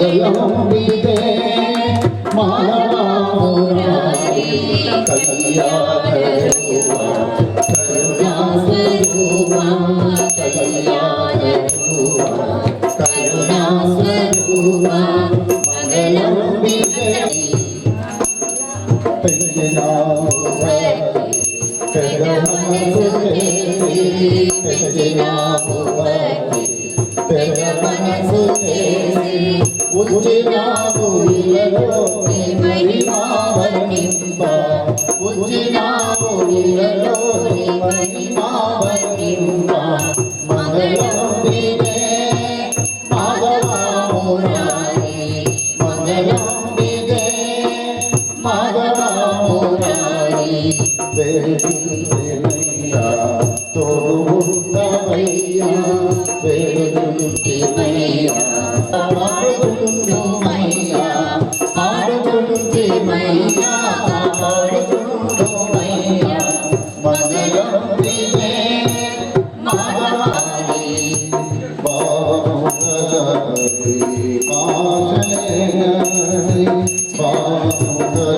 మంగళం విదే మానవామురారి కళ్యాణ రూపా కరుణాస్వరూపా ఉచినావు ఇలలో మహిమావనింప ఉచినావు ఇలలో మహిమావనింప మంగళం వినే మాధవామురారి మంగళం Hare Hare Hare Hare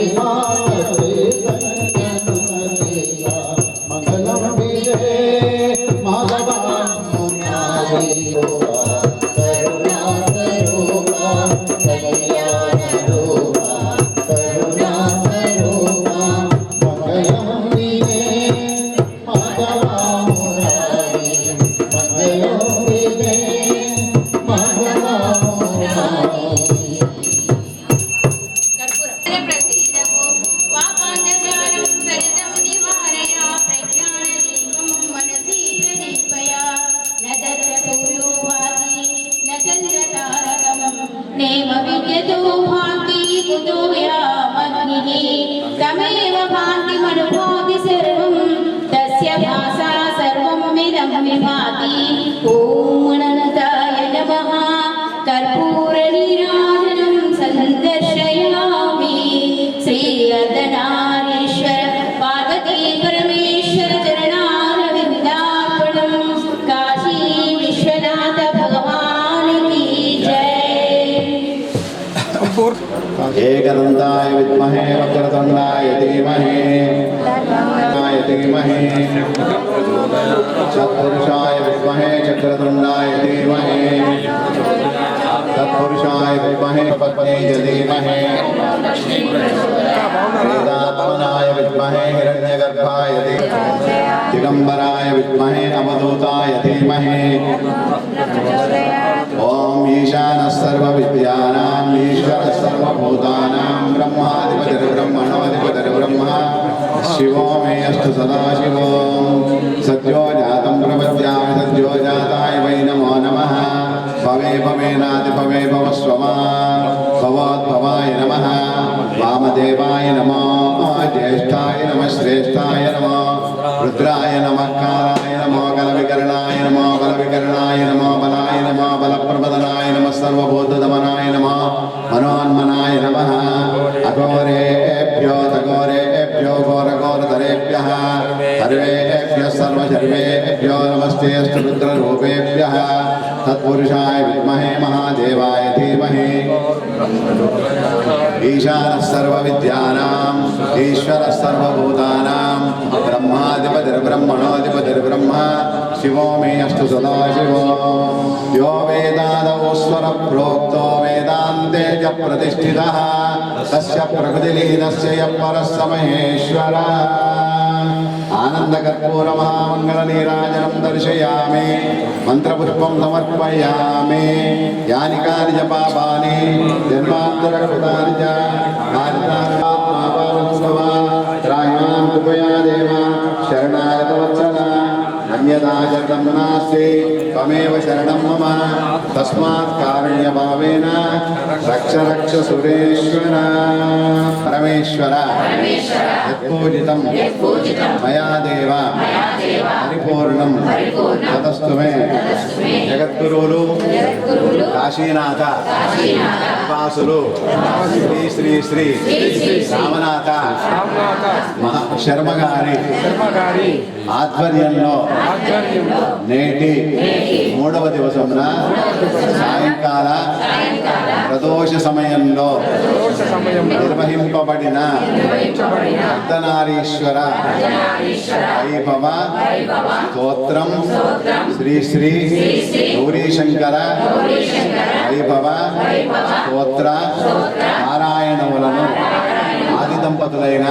एकदन्ताय विद्महे वक्रतुण्डाय धीमहि य धीमहि सत्पुरुषाय विद्महे चक्रतुण्डाय धीमहि तत्पुरुषाय विद्महे पत्नी धीमहि वेदात्मनाय विद्महे हिरण्यगर्भाय धीमहि दिगम्बराय विद्महे अवधूताय धीमहि ईशानः सर्वविद्यानाम् ईश्वरः सर्वभूतानां ब्रह्माधिपतिर्ब्रह्मणोऽधिपतिर्ब्रह्मा शिवो मे अस्तु सदाशिवो सद्यो जातं प्रपद्यामि सद्यो जाताय वै नमो नमः भवे भवेनादिभवे भवस्वमा भवोद्भवाय नमः वामदेवाय नमो ज्येष्ठाय नमः श्रेष्ठाय नमो రుద్రాయ నమకారాయ నమో గల వికరణాయ నమో బల వికరణాయ నమో బలాయ నమో బల ప్రబదనాయ నమ సర్వభూత దమనాయ నమ మనోన్మనాయ నమ అఘోరేభ్యో తఘోరేభ్యో ఘోరఘోరధరేభ్య సర్వేభ్య సర్వశర్వేభ్యో నమస్తే రుద్రరూపేభ్య తత్పురుషాయ విద్మహే మహాదేవాయ ధీమహి। ఈశాన సర్వ విద్యానాం ఈశ్వర సర్వభూతానాం బ్రహ్మాధిపతిర్బ్రహ్మణోధిపతిర్బ్రహ్మ శివో మే అష్ట సదాశివో యో వేదాదవోస్వర ప్రోక్తో వేదాంతే చ ప్రతిష్ఠిత తస్య ప్రకృతిలీనస్య పరస్సమహేశ్వర आनन्दकर्पूरमहामङ्गलनीराजनं दर्शयामि मन्त्रपुष्पं समर्पयामि यानि कानि च पापानि जन्मान्तरकृतानि च त्राहिमां कृपया देव शरणागतवत्सल अन्यदा शरणं नास्ति त्वमेव शरणं मम तस्मात् कारुण्यभावेन रक्ष रक्ष सुरेश्वर परमेश्वर यत्पूजितं मया देव పరిపూర్ణం తతస్తు మే జగద్గురువులు కాశీనాథ వాసులు శ్రీ శ్రీ శ్రీ రామనాథ మహా శర్మ గారి గారి ఆధ్వర్యంలో ఆధ్వర్యంలో నేటి మూడవ దివసమున సాయంకాల ప్రదోష సమయంలో నిర్వహింపబడిన అర్ధనారీశ్వర వైభవ స్తోత్రం శ్రీ శ్రీ గౌరీశంకర వైభవ స్తోత్ర నారాయణములను ఆది దంపతులైన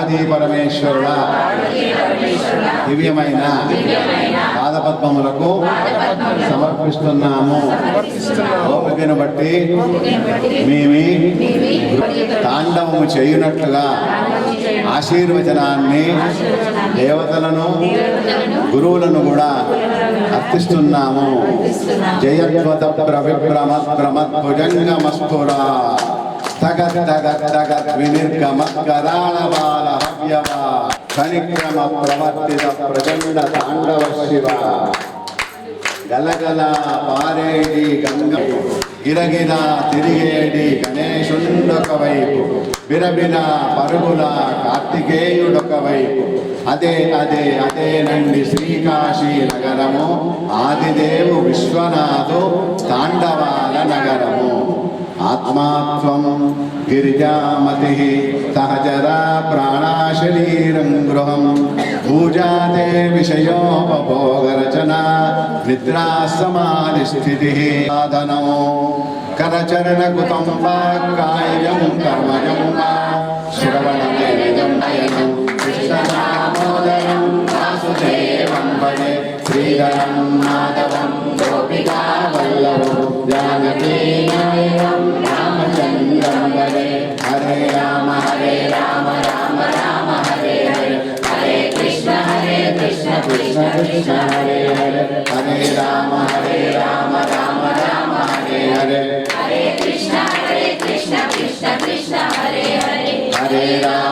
పార్వతీ పరమేశ్వరుల దివ్యమైన పాదపద్మములకు సమర్పిస్తున్నాము. ఓపికను బట్టి మేమి తాండవము చేయునట్లుగా ఆశీర్వచనాన్ని దేవతలను గురువులను కూడా అర్థిస్తున్నాము జయత్వత ప్రవిభ్రమ ప్రమత్ భుజంగమస్ఫురా తగత్ తగత్ తగత్ వినిర్గమత్కరాళ బాల హవ్యవా క్షణిక్రమ ప్రవర్తిత ప్రచండ తాండవ శివ గలగల పారేడి గంగ గిరగిర తిరిగేడి గణేశుండొక వైపు. బిరబిన పరుగుల కార్తికేయుడొక వైపు. అదే అదే అదేనండి శ్రీకాశీ నగరము. ఆదిదేవు విశ్వనాథు తాండవాల నగరము. ఆత్మాత్వం గిరిజామతి సహజరా ప్రాణాశరీరం గృహం పూజాతే విషయోపభోగరచనా నిద్రా సమాధి స్థితి సాధనం కరచరణ కుతం వా కాయం వా శ్రవణ భజే శ్రీధరం మాధవం గోపికా వల్లభం జానకీ నాయకం రామచంద్రం భజే హరే రామ హరే రామ రామ రామ హరే హరే. హరే కృష్ణ హరే కృష్ణ కృష్ణ కృష్ణ హరే హరే. హరే రామ హరే రామ రామ రామ హరే హరే. హరే కృష్ణ హరే కృష్ణ కృష్ణ కృష్ణ హరే హరే. హరే రామ.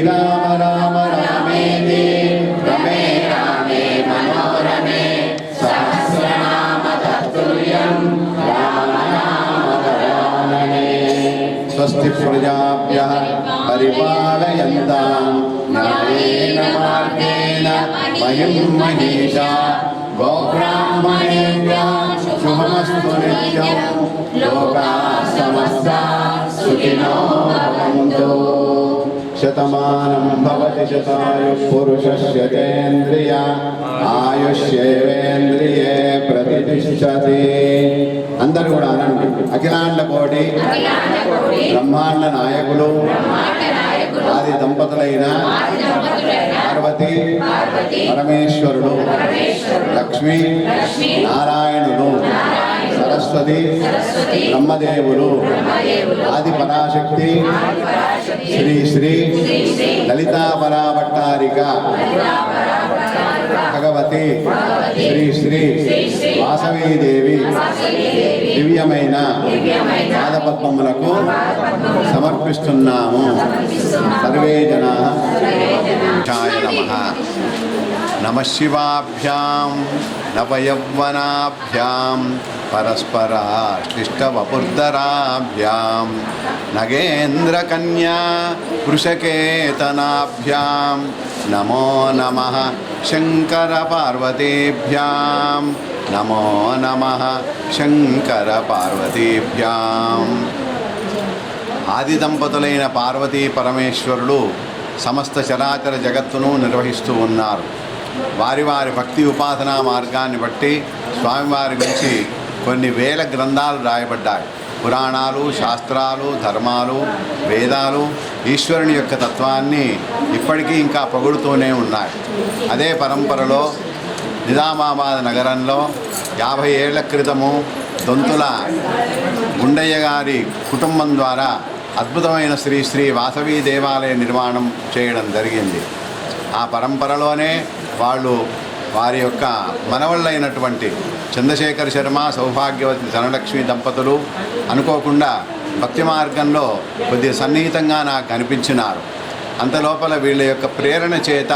శ్రీరామ రామ రామేతి రమే రామే మనోరమే సహస్రనామ తత్తుల్యం రామ రామ రామనే స్వస్తి ప్రజాభ్య పరిపాలయంతాం న్యాయేన మార్గేణ వయం మహిషా గోబ్రాహ్మణేభ్య శుభమస్తు నిత్యం లోకా సమస్త సుఖినో భవంతు శతమానం భవతి శతాయుః పురుషస్య తేంద్రియ ఆయుష్యేవేంద్రియే ప్రతిష్టతి అందరూ కూడా అనండి అఖిలాండ కోటి బ్రహ్మాండ నాయకులు ఆది దంపతులైన పార్వతి పరమేశ్వరుడు లక్ష్మి నారాయణులు సరస్వతి బ్రహ్మదేవులు ఆది పరాశక్తి శ్రీ శ్రీ లలితా పరాభట్టారిక భగవతి శ్రీ శ్రీ వాసవీదేవి దివ్యమైన పాదపద్మములకు సమర్పిస్తున్నాము. సర్వే జనా నమ. నమశివాభ్యాం నవయౌవనాభ్యాం పరస్పరాశ్లిష్టవపుర్ధరాభ్యాం నగేంద్రకన్యా వృషకేతనాభ్యాం నమో నమ శంకర పార్వతీభ్యాం నమో నమ శంకర పార్వతీభ్యాం ఆది దంపతులైన పార్వతీ పరమేశ్వరులు సమస్త చరాచర జగత్తును నిర్వహిస్తూ ఉన్నారు. వారి వారి భక్తి ఉపాసనా మార్గాన్ని బట్టి స్వామివారి గురించి కొన్ని వేల గ్రంథాలు రాయబడ్డాయి. పురాణాలు శాస్త్రాలు ధర్మాలు వేదాలు ఈశ్వరుని యొక్క తత్వాన్ని ఇప్పటికీ ఇంకా పొగుడుతూనే ఉన్నాయి. అదే పరంపరలో నిజామాబాద్ నగరంలో యాభై ఏళ్ళ క్రితము దొంతుల గుండయ్య గారి కుటుంబం ద్వారా అద్భుతమైన శ్రీ శ్రీ వాసవి దేవాలయ నిర్మాణం చేయడం జరిగింది. ఆ పరంపరలోనే వాళ్ళు వారి యొక్క మనవళ్ళైనటువంటి చంద్రశేఖర్ శర్మ సౌభాగ్యవతి ధనలక్ష్మి దంపతులు అనుకోకుండా భక్తి మార్గంలో కొద్దిగా సన్నిహితంగా నాకు కనిపించినారు అంతలోపల వీళ్ళ యొక్క ప్రేరణ చేత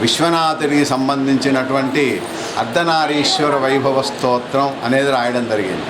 విశ్వనాథునికి సంబంధించినటువంటి అర్ధనారీశ్వర వైభవ స్తోత్రం అనేది రాయడం జరిగింది.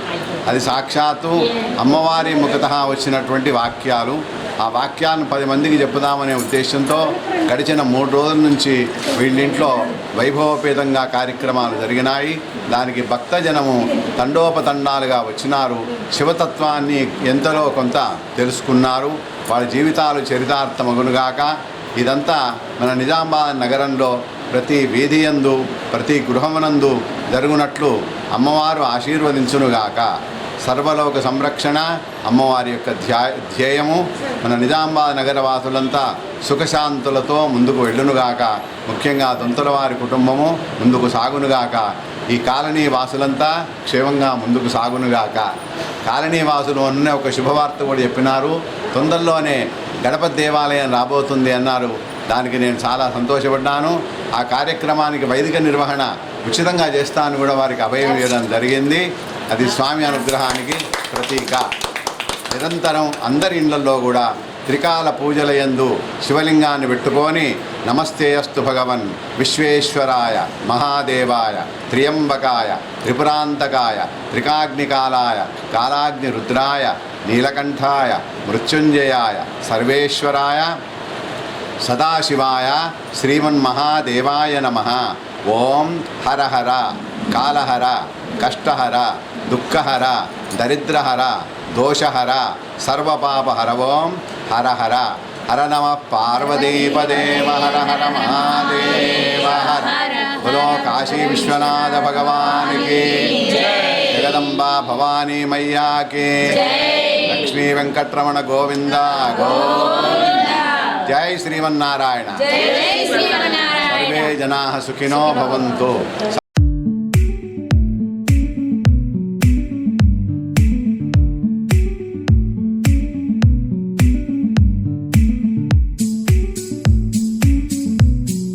అది సాక్షాత్తు అమ్మవారి ముఖత వచ్చినటువంటి వాక్యాలు ఆ వాక్యాలను పది మందికి చెప్పుదామనే ఉద్దేశంతో గడిచిన మూడు రోజుల నుంచి వీళ్ళింట్లో వైభవపేతంగా కార్యక్రమాలు జరిగినాయి. దానికి భక్తజనము తండోపతండాలుగా వచ్చినారు. శివతత్వాన్ని ఎంతలో కొంత తెలుసుకున్నారు. వాళ్ళ జీవితాలు చరితార్థమగునుగాక ఇదంతా మన నిజామాబాద్ నగరంలో ప్రతి వీధియందు ప్రతి గృహమునందు జరుగునట్లు అమ్మవారు ఆశీర్వదించునుగాక. సర్వలోక సంరక్షణ అమ్మవారి యొక్క ధ్యా ధ్యేయము. మన నిజామాబాద్ నగర వాసులంతా సుఖశాంతులతో ముందుకు వెళ్ళునుగాక. ముఖ్యంగా దొంతుల వారి కుటుంబము ముందుకు సాగునుగాక. ఈ కాలనీ వాసులంతా క్షేమంగా ముందుకు సాగునుగాక. కాలనీ వాసులు అన్న ఒక శుభవార్త కూడా చెప్పినారు. తొందరలోనే గణపతి దేవాలయం రాబోతుంది అన్నారు. దానికి నేను చాలా సంతోషపడ్డాను. ఆ కార్యక్రమానికి వైదిక నిర్వహణ ఉచితంగా చేస్తాను కూడా వారికి అభయం ఇవ్వడం జరిగింది. అది స్వామి అనుగ్రహానికి ప్రతీక. నిరంతరం అందరి ఇళ్ళలో కూడా త్రికాల పూజల యందు శివలింగాన్ని పెట్టుకొని నమస్తేయస్తు భగవన్ విశ్వేశ్వరాయ మహాదేవాయ త్రియంబకాయ త్రిపురాంతకాయ త్రికాగ్నికాలాయ కాలాగ్ని రుద్రాయ నీలకంఠాయ మృత్యుంజయాయ సర్వేశ్వరాయ సదాశివాయ శ్రీమన్మహాదేవాయ నమ. ఓం హరహర హర కాలహర కష్టహర దుఃఖహర దరిద్రహర దోషహర సర్వపాపహర. ఓం హర హర నమ పార్వదీపదేవ హర హర మహాదేవ హర. బలో కాశీ విశ్వనాథ భగవానికి జగదంబా భవానీ మయ్యాకి లక్ష్మీ వెంకట్రమణ గోవింద గోవింద. జై శ్రీమన్నారాయణ జై శ్రీమన్నారాయణ సర్వే జనా సుఖినో భవంతు